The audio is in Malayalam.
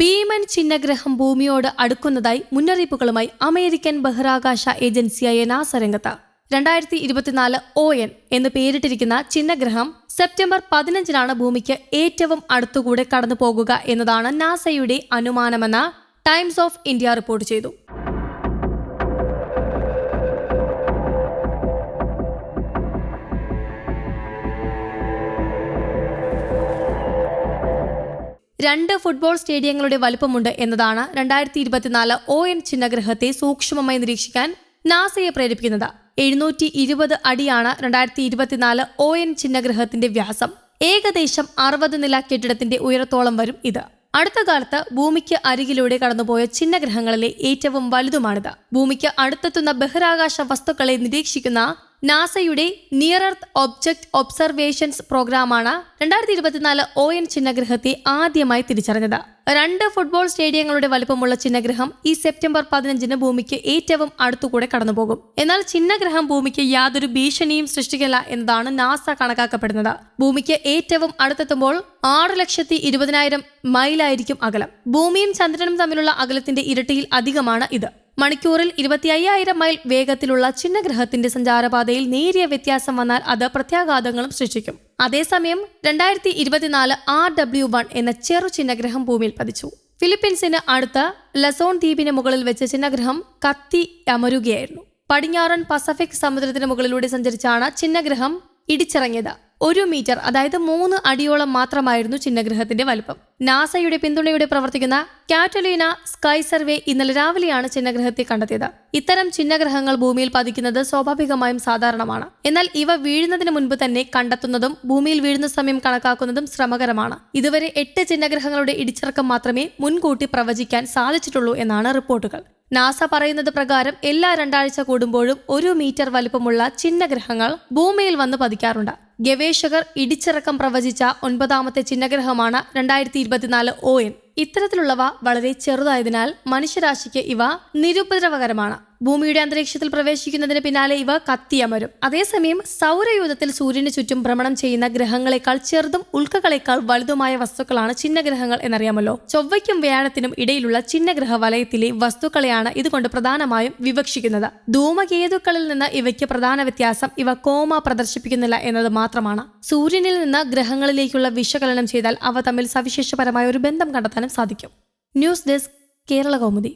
ഭീമൻ ചിഹ്നഗ്രഹം ഭൂമിയോട് അടുക്കുന്നതായി മുന്നറിയിപ്പുകളുമായി അമേരിക്കൻ ബഹിരാകാശ ഏജൻസിയായ നാസ രംഗത്ത്. രണ്ടായിരത്തി ഇരുപത്തിനാല് ഒ എൻ എന്ന് പേരിട്ടിരിക്കുന്ന ചിഹ്നഗ്രഹം സെപ്റ്റംബർ പതിനഞ്ചിനാണ് ഭൂമിക്ക് ഏറ്റവും അടുത്തുകൂടെ കടന്നു പോകുക എന്നതാണ് നാസയുടെ അനുമാനമെന്ന് ടൈംസ് ഓഫ് ഇന്ത്യ റിപ്പോർട്ട് ചെയ്തു. രണ്ട് ഫുട്ബോൾ സ്റ്റേഡിയങ്ങളുടെ വലുപ്പമുണ്ട് എന്നതാണ് രണ്ടായിരത്തി ഇരുപത്തിനാല് ഒ എൻ ചിഹ്നഗ്രഹത്തെ സൂക്ഷ്മമായി നിരീക്ഷിക്കാൻ നാസയെ പ്രേരിപ്പിക്കുന്നത്. എഴുന്നൂറ്റി ഇരുപത് അടിയാണ് രണ്ടായിരത്തി ഇരുപത്തിനാല് ഒ എൻ ചിഹ്നഗ്രഹത്തിന്റെ വ്യാസം. ഏകദേശം അറുപത് നില കെട്ടിടത്തിന്റെ ഉയരത്തോളം വരും ഇത്. അടുത്ത കാലത്ത് ഭൂമിക്ക് അരികിലൂടെ കടന്നുപോയ ചിഹ്നഗ്രഹങ്ങളിലെ ഏറ്റവും വലുതുമാണിത്. ഭൂമിക്ക് അടുത്തെത്തുന്ന ബഹിരാകാശ വസ്തുക്കളെ നിരീക്ഷിക്കുന്ന നാസയുടെ നിയർ എർത്ത് ഒബ്ജക്ട് ഒബ്സർവേഷൻസ് പ്രോഗ്രാമാണ് രണ്ടായിരത്തി ഇരുപത്തിനാല് ഒ എൻ ചിഹ്നഗ്രഹത്തെ ആദ്യമായി തിരിച്ചറിഞ്ഞത്. രണ്ട് ഫുട്ബോൾ സ്റ്റേഡിയങ്ങളുടെ വലിപ്പമുള്ള ചിഹ്നഗ്രഹം ഈ സെപ്റ്റംബർ പതിനഞ്ചിന് ഭൂമിക്ക് ഏറ്റവും അടുത്തുകൂടെ കടന്നുപോകും. എന്നാൽ ചിഹ്നഗ്രഹം ഭൂമിക്ക് യാതൊരു ഭീഷണിയും സൃഷ്ടിക്കില്ല എന്നതാണ് നാസ കണക്കാക്കപ്പെടുന്നത്. ഭൂമിക്ക് ഏറ്റവും അടുത്തെത്തുമ്പോൾ ആറ് ലക്ഷത്തി ഇരുപതിനായിരം മൈലായിരിക്കും അകലം. ഭൂമിയും ചന്ദ്രനും തമ്മിലുള്ള അകലത്തിന്റെ ഇരട്ടിയിൽ അധികമാണ് ഇത്. മണിക്കൂറിൽ ഇരുപത്തി അയ്യായിരം മൈൽ വേഗത്തിലുള്ള ചിഹ്നഗ്രഹത്തിന്റെ സഞ്ചാരപാതയിൽ നേരിയ വ്യത്യാസം വന്നാൽ അത് പ്രത്യാഘാതങ്ങളും സൃഷ്ടിക്കും. അതേസമയം രണ്ടായിരത്തി ഇരുപത്തിനാല് ആർ ഡബ്ല്യു വൺ എന്ന ചെറു ചിഹ്നഗ്രഹം ഭൂമിയിൽ പതിച്ചു. ഫിലിപ്പീൻസിന് അടുത്ത ലസോൺ ദ്വീപിന് മുകളിൽ വെച്ച ചിഹ്നഗ്രഹം കത്തി അമരുകയായിരുന്നു. പടിഞ്ഞാറൻ പസഫിക് സമുദ്രത്തിന് മുകളിലൂടെ സഞ്ചരിച്ചാണ് ചിഹ്നഗ്രഹം ഇടിച്ചിറങ്ങിയത്. ഒരു മീറ്റർ അതായത് മൂന്ന് അടിയോളം മാത്രമായിരുന്നു ചിഹ്നഗ്രഹത്തിന്റെ വലുപ്പം. നാസയുടെ പിന്തുണയോടെ പ്രവർത്തിക്കുന്ന കാറ്റലീന സ്കൈ സർവേ ഇന്നലെ രാവിലെയാണ് ചിഹ്നഗ്രഹത്തെ കണ്ടെത്തിയത്. ഇത്തരം ചിഹ്നഗ്രഹങ്ങൾ ഭൂമിയിൽ പതിക്കുന്നത് സ്വാഭാവികമായും സാധാരണമാണ്. എന്നാൽ ഇവ വീഴുന്നതിന് മുൻപ് തന്നെ കണ്ടെത്തുന്നതും ഭൂമിയിൽ വീഴുന്ന സമയം കണക്കാക്കുന്നതും ശ്രമകരമാണ്. ഇതുവരെ എട്ട് ചിഹ്നഗ്രഹങ്ങളുടെ ഇടിച്ചിറക്കം മാത്രമേ മുൻകൂട്ടി പ്രവചിക്കാൻ സാധിച്ചിട്ടുള്ളൂ എന്നാണ് റിപ്പോർട്ടുകൾ. നാസ പറയുന്നത് പ്രകാരം എല്ലാ രണ്ടാഴ്ച കൂടുമ്പോഴും ഒരു മീറ്റർ വലുപ്പമുള്ള ചിഹ്നഗ്രഹങ്ങൾ ഭൂമിയിൽ വന്ന് പതിക്കാറുണ്ട്. ഗവേഷകർ ഇടിച്ചിറക്കം പ്രവചിച്ച ഒൻപതാമത്തെ ചിഹ്നഗ്രഹമാണ് രണ്ടായിരത്തി ഇരുപത്തിനാല് ഒ എൻ. ഇത്തരത്തിലുള്ളവ വളരെ ചെറുതായതിനാൽ മനുഷ്യരാശിക്ക് ഇവ നിരുപദ്രവകരമാണ്. ഭൂമിയുടെ അന്തരീക്ഷത്തിൽ പ്രവേശിക്കുന്നതിന് പിന്നാലെ ഇവ കത്തിയമരും. അതേസമയം സൗരയൂഥത്തിൽ സൂര്യന് ചുറ്റും ഭ്രമണം ചെയ്യുന്ന ഗ്രഹങ്ങളെക്കാൾ ചെറുതും ഉൽക്കകളെക്കാൾ വലുതുമായ വസ്തുക്കളാണ് ചിഹ്നഗ്രഹങ്ങൾ എന്നറിയാമല്ലോ. ചൊവ്വയ്ക്കും വ്യാഴത്തിനും ഇടയിലുള്ള ചിഹ്നഗ്രഹ വലയത്തിലെ വസ്തുക്കളെയാണ് ഇതുകൊണ്ട് പ്രധാനമായും വിവക്ഷിക്കുന്നത്. ധൂമകേതുക്കളിൽ നിന്ന് ഇവയ്ക്ക് പ്രധാന വ്യത്യാസം ഇവ കോമ പ്രദർശിപ്പിക്കുന്നില്ല എന്നത് മാത്രമാണ്. സൂര്യനിൽ നിന്ന് ഗ്രഹങ്ങളിലേക്കുള്ള വിശകലനം ചെയ്താൽ അവ തമ്മിൽ സവിശേഷപരമായ ഒരു ബന്ധം കണ്ടെത്താനും സാധിക്കും. News desk Kerala Kaumudi.